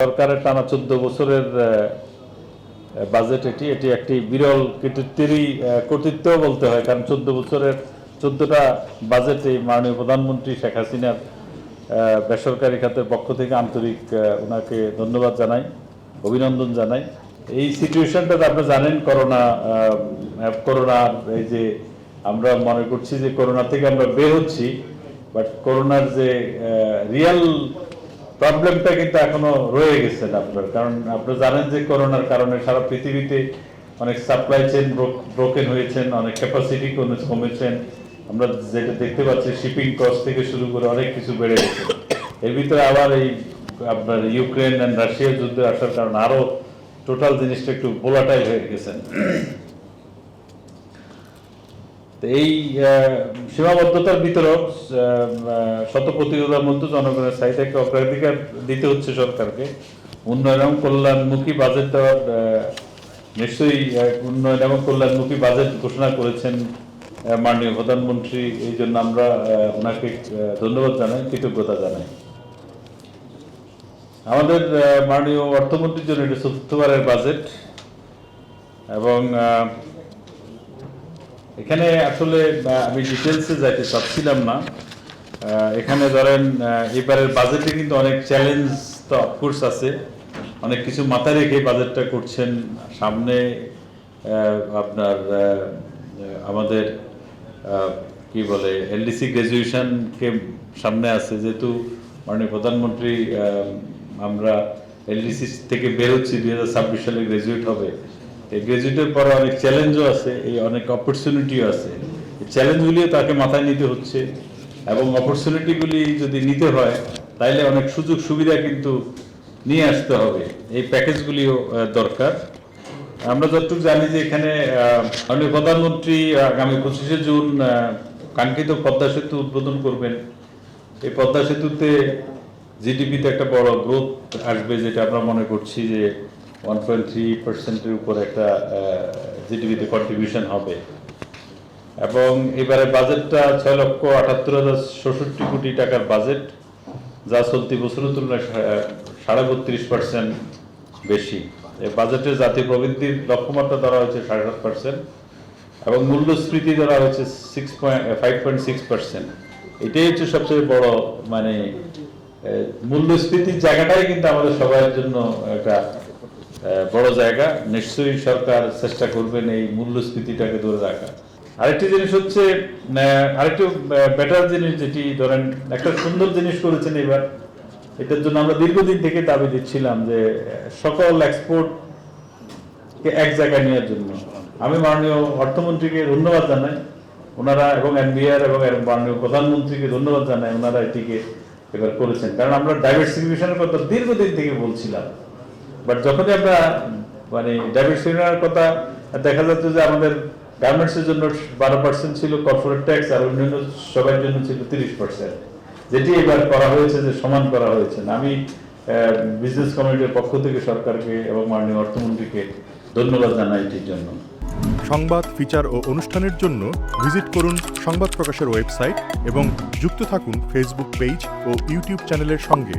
সরকারের টানা চোদ্দ বছরের বাজেট এটি এটি একটি বিরল কৃতিত্বেরই কর্তৃত্ব বলতে হয় কারণ চোদ্দ বছরের চোদ্দটা বাজেটে মাননীয় প্রধানমন্ত্রী শেখ হাসিনার বেসরকারি খাতের পক্ষ থেকে আন্তরিক ওনাকে ধন্যবাদ জানাই অভিনন্দন জানাই। এই সিচুয়েশনটাতে আপনি জানেন করোনা আহ, করোনার এই যে আমরা মনে করছি যে করোনা থেকে আমরা বের হচ্ছি বাট করোনার যে রিয়েল প্রবলেমটা কিন্তু এখনও রয়ে গেছে আপনার কারণ আপনি জানেন যে করোনার কারণে সারা পৃথিবীতে অনেক সাপ্লাই চেন ব্রোকেন হয়েছেন, অনেক ক্যাপাসিটি কমেছেন। আমরা যেটা দেখতে পাচ্ছি শিপিং কস্ট থেকে শুরু করে অনেক কিছু বেড়ে গেছে। এর ভিতরে আবার এই আপনার ইউক্রেন অ্যান্ড রাশিয়ার যুদ্ধে আসার কারণে আরও টোটাল জিনিসটা একটু ভোলাটাইল হয়ে গেছেন এই সীমাবদ্ধতার ভিতরেও শত প্রতিরোধার মধ্যে জনগণের চাহিদাকে অগ্রাধিকার দিতে হচ্ছে সরকারকে। উন্নয়ন এবং কল্যাণমুখী বাজেট দেওয়ার নিশ্চয়ই উন্নয়ন এবং কল্যাণমুখী বাজেট ঘোষণা করেছেন মাননীয় প্রধানমন্ত্রী। এই জন্য আমরা ওনাকে ধন্যবাদ জানাই, কৃতজ্ঞতা জানাই। আমাদের মাননীয় অর্থমন্ত্রীর জন্য এটা চতুর্থবারের বাজেট এবং এখানে আসলে আমি ডিটেলসে যাইতে চাচ্ছিলাম না। এখানে ধরেন এবারের বাজেটে কিন্তু অনেক চ্যালেঞ্জ তো অফকোর্স আছে। অনেক কিছু মাথায় রেখে বাজেটটা করছেন। সামনে আপনার আমাদের কি বলে এলডিসি গ্রাজুয়েশনকে সামনে আছে। যেহেতু মাননীয় প্রধানমন্ত্রী আমরা এলডিসি থেকে বেরোচ্ছি, দুই হাজার ছাব্বিশ সালে গ্রাজুয়েট হবে। গ্রাজুয়েটের পরে অনেক চ্যালেঞ্জও আছে, এই অনেক অপরচুনিটিও আছে। চ্যালেঞ্জগুলিও তাকে মাথায় নিতে হচ্ছে এবং অপরচুনিটিগুলি যদি নিতে হয়, তাইলে অনেক সুযোগ সুবিধা কিন্তু নিয়ে আসতে হবে। এই প্যাকেজগুলিও দরকার। আমরা যতটুকু জানি যে এখানে মাননীয় প্রধানমন্ত্রী আগামী পঁচিশে জুন কাঙ্ক্ষিত পদ্মা সেতু উদ্বোধন করবেন। এই পদ্মা সেতুতে জিডিপিতে একটা বড় গ্রোথ আসবে যেটা আমরা মনে করছি যে ওয়ান পয়েন্ট থ্রি পার্সেন্টের উপর একটা জিডিপিতে কন্ট্রিবিউশন হবে। এবং এবারে বাজেটটা ছয় লক্ষ আটাত্তর হাজার ষষট্টি কোটি টাকার বাজেট যা চলতি বছরের তুলনায় সাড়ে বত্রিশ পার্সেন্ট বেশি। এই বাজেটের জাতীয় প্রবৃদ্ধির লক্ষ্যমাত্রা ধরা হয়েছে সাড়ে সাত পার্সেন্ট এবং মূল্যস্ফীতি ধরা হয়েছে six point five point six percent এটাই হচ্ছে সবচেয়ে বড় মানে মূল্যস্ফীতির জায়গাটাই কিন্তু আমাদের সবার জন্য একটা বড় জায়গা, নিশ্চয়ই সরকার চেষ্টা করবেন এই মূল্যস্ফীতিটাকে ধরে রাখা। আরেকটি জিনিস হচ্ছে আরেকটু বেটার জিনিস যেটি ধরেন, একটা সুন্দর জিনিস করেছেন এবার। এটার জন্য আমরা দীর্ঘদিন থেকে দাবি দিচ্ছিলাম যে, সকল এক্সপোর্ট এক জায়গায় নেওয়ার জন্য। আমি মাননীয় অর্থমন্ত্রীকে ধন্যবাদ জানাই। ওনারা এবং এনবিআর এবং মাননীয় প্রধানমন্ত্রীকে ধন্যবাদ জানাই ওনারা এটিকে এবার করেছেন। কারণ আমরা ডাইভার্সিফিকেশনের কথা দীর্ঘদিন থেকে বলছিলাম। বাট যখনই আমরা মানে ডাইভার্সিফিকেশনের কথা দেখা যাচ্ছে যে আমাদের গার্মেন্টসের জন্য বারো পার্সেন্ট ছিল কর্পোরেট ট্যাক্স আর অন্যান্য সবার জন্য ছিল তিরিশ পার্সেন্ট যেটি এবার করা হয়েছে যে সমান করা হয়েছে। আমি বিজনেস কমিটির পক্ষ থেকে সরকারকে এবং মাননীয় অর্থমন্ত্রীকে ধন্যবাদ জানাই এটির জন্য। সংবাদ ফিচার ও অনুষ্ঠানের জন্য ভিজিট করুন সংবাদ প্রকাশের ওয়েবসাইট এবং যুক্ত থাকুন ফেসবুক পেজ ও ইউটিউব চ্যানেলের সঙ্গে।